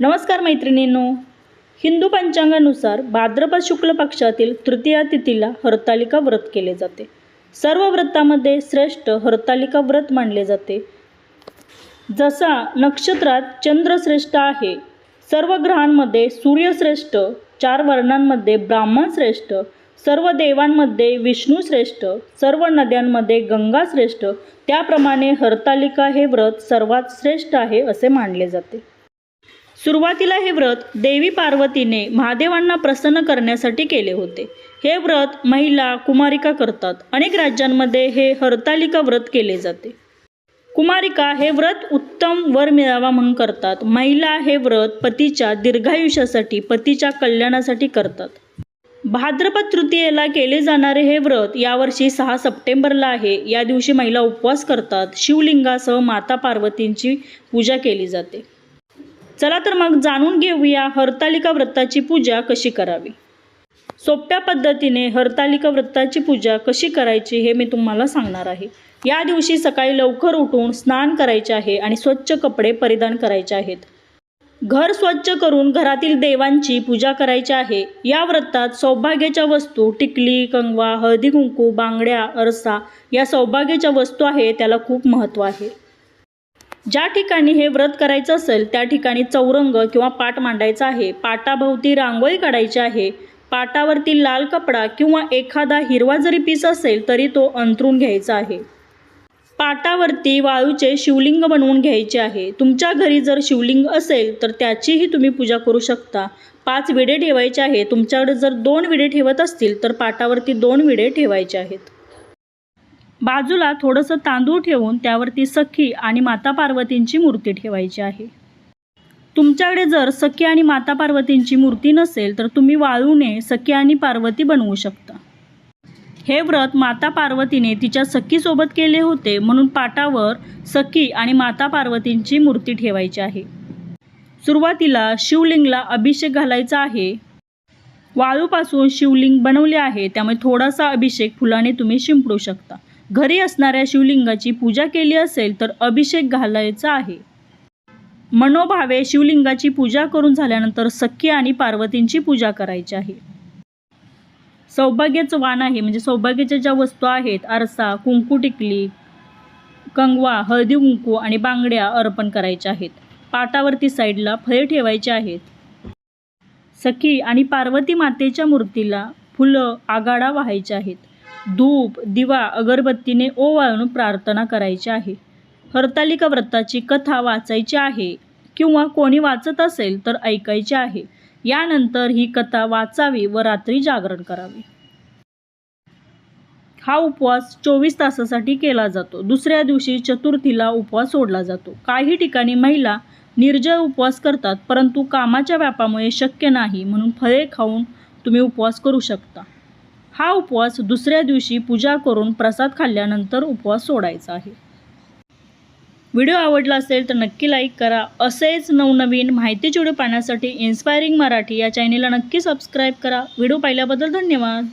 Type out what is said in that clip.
नमस्कार मैत्रिणींनो. हिंदू पंचांगानुसार भाद्रपद शुक्ल पक्षातील तृतीया तिथीला हरतालिका व्रत केले जाते. सर्व व्रतामध्ये श्रेष्ठ हरतालिका व्रत मानले जाते. जसा नक्षत्रात चंद्र श्रेष्ठ आहे सर्व ग्रहांमध्ये सूर्यश्रेष्ठ चार वर्णांमध्ये ब्राह्मण श्रेष्ठ सर्व देवांमध्ये विष्णू श्रेष्ठ सर्व नद्यांमध्ये गंगा श्रेष्ठ त्याप्रमाणे हरतालिका हे व्रत सर्वात श्रेष्ठ आहे असे मानले जाते. सुरुवातीला हे व्रत देवी पार्वतीने महादेवांना प्रसन्न करण्यासाठी केले होते. हे व्रत महिला कुमारिका करतात. अनेक राज्यांमध्ये हे हरतालिका व्रत केले जाते. कुमारिका हे व्रत उत्तम वर मिळावा म्हणून करतात. महिला हे व्रत पतीच्या दीर्घायुष्यासाठी पतीच्या कल्याणासाठी करतात. भाद्रपद तृतीयेला केले जाणारे हे व्रत यावर्षी सहा सप्टेंबरला आहे. या दिवशी महिला उपवास करतात. शिवलिंगासह माता पार्वतींची पूजा केली जाते. चला तर मग जाणून घेऊया हरतालिका व्रताची पूजा कशी करावी. सोप्या पद्धतीने हरतालिका व्रताची पूजा कशी करायची हे मी तुम्हाला सांगणार आहे. या दिवशी सकाळी लवकर उठून स्नान करायचे आहे आणि स्वच्छ कपडे परिधान करायचे आहेत. घर स्वच्छ करून घरातील देवांची पूजा करायची आहे. या व्रतात सौभाग्याच्या वस्तू टिकली कंगवा हळदी कुंकू बांगड्या अरसा या सौभाग्याच्या वस्तू आहे त्याला खूप महत्त्व आहे. ज्या ठिकाणी हे व्रत करायचं असेल त्या ठिकाणी चौरंग किंवा पाट मांडायचा आहे. पाटाभोवती रांगोळी काढायची आहे. पाटावरती लाल कपडा किंवा एखादा हिरवा जरी पीस असेल तरी तो अंतरून घ्यायचा आहे. पाटावरती वाळूचे शिवलिंग बनवून घ्यायचे आहे. तुमच्या घरी जर शिवलिंग असेल तर त्याचीही तुम्ही पूजा करू शकता. पाच विडे ठेवायचे आहे तुमच्याकडे जर दोन विडे ठेवत असतील तर पाटावरती दोन विडे ठेवायचे आहेत. बाजूला थोडंसं तांदूळ ठेवून त्यावरती सखी आणि माता पार्वतींची मूर्ती ठेवायची आहे. तुमच्याकडे जर सखी आणि माता पार्वतींची मूर्ती नसेल तर तुम्ही वाळूने सखी आणि पार्वती बनवू शकता. हे व्रत माता पार्वतीने तिच्या सखीसोबत केले होते म्हणून पाटावर सखी आणि माता पार्वतींची मूर्ती ठेवायची आहे. सुरुवातीला शिवलिंगला अभिषेक घालायचा आहे. वाळूपासून शिवलिंग बनवले आहे त्यामुळे थोडासा अभिषेक फुलाने तुम्ही शिंपडू शकता. घरी असणाऱ्या शिवलिंगाची पूजा केली असेल तर अभिषेक घालायचा आहे. मनोभावे शिवलिंगाची पूजा करून झाल्यानंतर सखी आणि पार्वतींची पूजा करायची आहे. सौभाग्याचं वाण आहे म्हणजे सौभाग्याच्या ज्या वस्तू आहेत आरसा कुंकू टिकली कंगवा हळदी कुंकू आणि बांगड्या अर्पण करायच्या आहेत. पाटावरती साईडला फळे ठेवायचे आहेत. सखी आणि पार्वती मातेच्या मूर्तीला फुलं आगाडा व्हायच्या आहेत. धूप दिवा अगरबत्तीने ओवाळून प्रार्थना करायची आहे. हरतालिका व्रताची कथा वाचायची आहे किंवा कोणी वाचत असेल तर ऐकायची आहे. यानंतर ही कथा वाचावी व रात्री जागरण करावे. हा उपवास चोवीस तासासाठी केला जातो. दुसऱ्या दिवशी चतुर्थीला उपवास सोडला जातो. काही ठिकाणी महिला निर्जळ उपवास करतात परंतु कामाच्या व्यापामुळे शक्य नाही म्हणून फळे खाऊन तुम्ही उपवास करू शकता. हा उपवास दुसऱ्या दिवशी पूजा करून प्रसाद खाल्ल्यानंतर उपवास सोडायचा आहे. व्हिडिओ आवडला असेल तर नक्की लाईक करा. असेच नवनवीन माहिती व्हिडिओ पाहण्यासाठी इन्स्पायरिंग मराठी या चॅनेलला नक्की सबस्क्राईब करा. व्हिडिओ पाहिल्याबद्दल धन्यवाद.